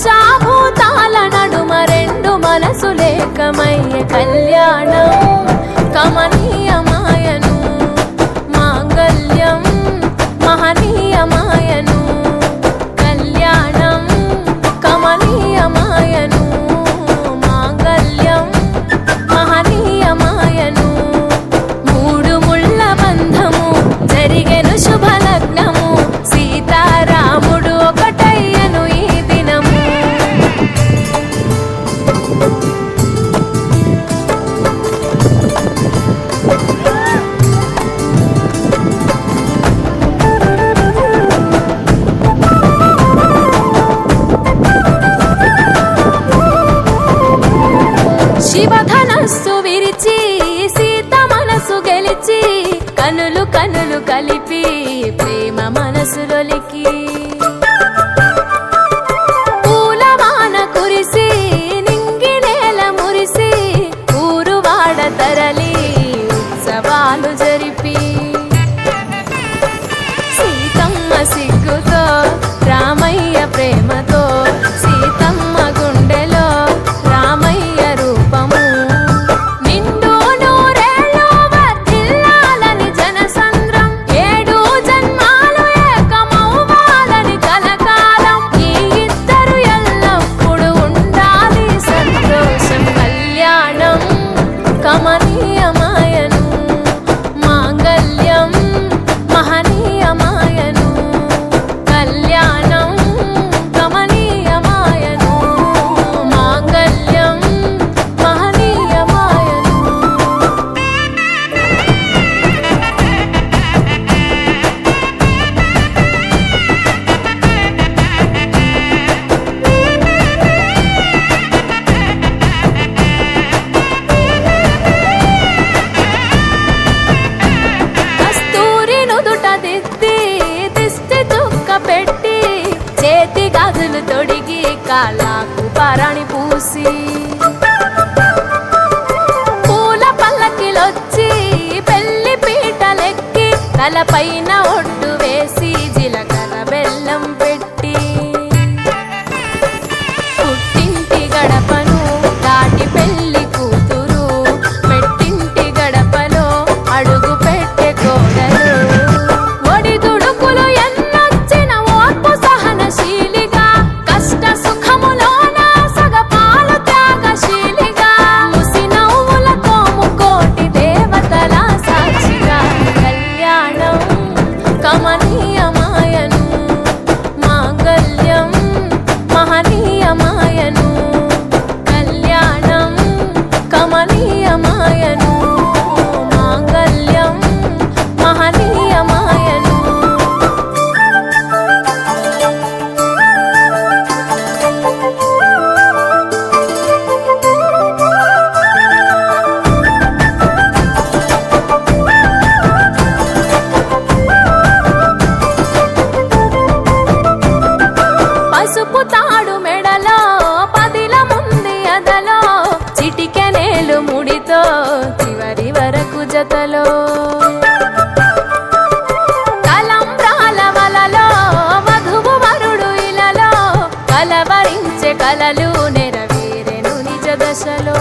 పంచాభూతాల నడుమ రెండు మనసు లేకమయ్య కళ్యాణం. కమనీయ కనులు కనులు కలిపి ప్రేమ మనసులొలికి కాళ్ళకు పరణి పూసి పూల పల్లకిలొచ్చి పెళ్ళి పీటలెక్కి తలపైన ఒడ్డు వేసి జీలకర్ర బెల్లం పసుపు తాడు మెడలో పదిల ముంది అదలో చిటికెనేలు ముడితో చివరి వరకు జతలో. కలంబ్రాల వలలో వధువు వరుడు ఇలలో కలవరించే కలలు నెరవేరెను నిజ దశలో.